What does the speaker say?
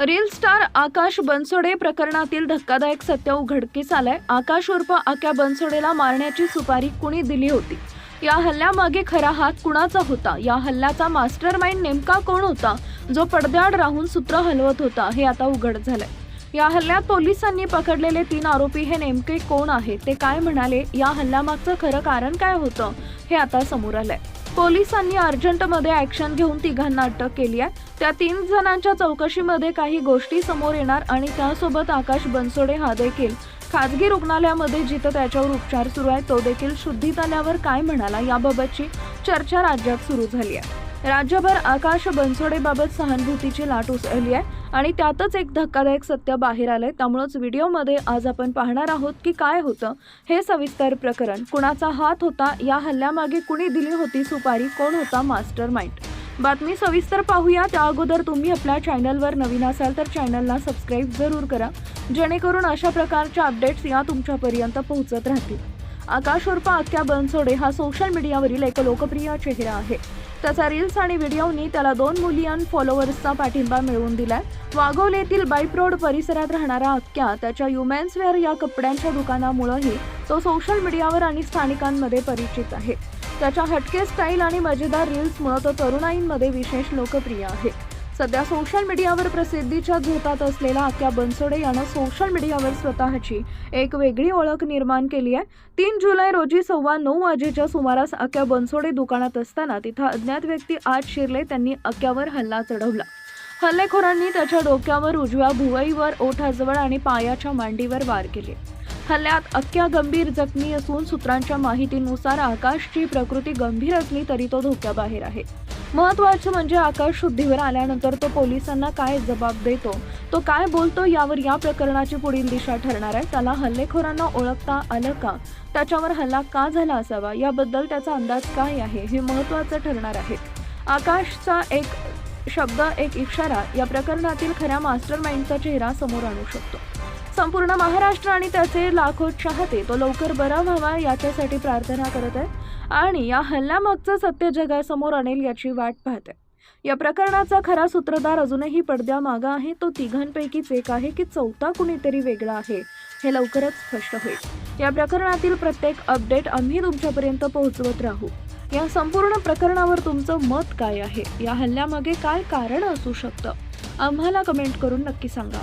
Reel star आकाश बनसोडे प्रकरणातील धक्कादायक सत्य उघडकीस आलंय. आकाश उर्फ आक्या बनसोडेला मारण्याची सुपारी कुणी दिली होती? या हल्ल्यामागे खरा हात कुणाचा होता? या हल्ल्याचा मास्टर माइंड नेमका कोण होता? जो पडद्याआड राहून सूत्र हलवत होता हे आता उघड झालंय. या हल्ल्यात पोलिसांनी पकडलेले तीन आरोपी हे नेमके कोण आहे ते काय म्हणाले? या हल्ल्यामागचं खरं कारण काय होतं? हे आता समोर आलंय. पोलिसांनी अर्जंटमध्ये ॲक्शन घेऊन तिघांना अटक केली आहे. त्या तीन जणांच्या चौकशीमध्ये काही गोष्टी समोर येणार आणि त्यासोबत आकाश बनसोडे हा देखील. खाजगी रुग्णालयामध्ये जिथं त्याच्यावर उपचार सुरू आहे तो देखील शुद्धीत आल्यावर काय म्हणाला याबाबतची चर्चा राज्यात सुरू झाली आहे. राज्यभर आकाश बनसोडेबाबत सहानुभूतीची लाट उसळली आहे. आणि त्यातच एक धक्कादायक सत्य बाहेर आलंय. त्यामुळंच व्हिडिओमध्ये आज आपण पाहणार आहोत की काय होतं. हे सविस्तर प्रकरण कुणाचा हात होता या हल्ल्यामागे कुणी दिली होती सुपारी कोण होता मास्टर माइंड बातमी सविस्तर पाहूया. त्या अगोदर तुम्ही आपल्या चॅनलवर नवीन असाल तर चॅनलला सबस्क्राईब जरूर करा. जेणेकरून अशा प्रकारच्या अपडेट्स या तुमच्यापर्यंत पोहोचत राहतील. आकाश उर्फ आख्या बनसोडे हा सोशल मीडियावरील एक लोकप्रिय चेहरा आहे. त्याचा रील्स आणि व्हिडिओनी त्याला दोन मिलियन फॉलोअर्सचा पाठिंबा मिळवून दिलाय. वाघोले येथील बाईप रोड परिसरात राहणारा अक्क्या त्याच्या युमेन्स वेअर या कपड्यांच्या दुकानामुळेही तो सोशल मीडियावर आणि स्थानिकांमध्ये परिचित आहे. त्याच्या हटके स्टाईल आणि मजेदार रील्समुळे तो तरुणाईंमध्ये विशेष लोकप्रिय आहे. सध्या सोशल मीडियावर प्रसिद्धीच्या झोतात असलेला आक्या बनसोडे यानं सोशल मीडियावर स्वतःची एक वेगळी ओळख निर्माण केली आहे. तीन जुलै रोजी सव्वा नऊ वाजेच्या सुमारास अक्या बनसोडे दुकानात असताना तिथं अज्ञात व्यक्ती आत शिरले त्यांनी अक्यावर हल्ला चढवला. हल्लेखोरांनी त्याच्या डोक्यावर उजव्या भुवईवर ओठाजवळ आणि पायाच्या मांडीवर वार केले. हल्ल्यात अख्ख्या गंभीर जखमी असून सूत्रांच्या माहितीनुसार आकाशची प्रकृती गंभीर असली तरी तो धोक्याबाहेर आहे. महत्वाचं म्हणजे आकाश शुद्धीवर आल्यानंतर तो पोलिसांना काय जबाब देतो? तो काय बोलतो? यावर या प्रकरणाची पुढील दिशा ठरणार आहे. त्याला हल्लेखोरांना ओळखता आलं का? त्याच्यावर हल्ला का झाला असावा? याबद्दल त्याचा अंदाज काय आहे? हे महत्वाचं ठरणार आहे. आकाशचा एक शब्द एक इशारा या प्रकरणातील खऱ्या मास्टर माइंडचा चेहरा समोर आणू शकतो. संपूर्ण महाराष्ट्र आणि त्याचे लाखो चाहते तो लवकर बरा व्हावा याच्यासाठी प्रार्थना करत आहे. आणि या हल्ल्यामागचं सत्य जगासमोर आणेल याची वाट पाहते या प्रकरणाचा खरा सूत्रधार अजूनही पडद्यामागा आहे. तो तिघांपैकीच एक आहे की चौथा कुणीतरी वेगळा आहे हे लवकरच स्पष्ट होईल. या प्रकरणातील प्रत्येक अपडेट आम्ही तुमच्यापर्यंत पोहोचवत राहू. या संपूर्ण प्रकरणावर तुमचं मत काय आहे? या हल्ल्यामागे काय कारण असू शकतं? आम्हाला कमेंट करून नक्की सांगा.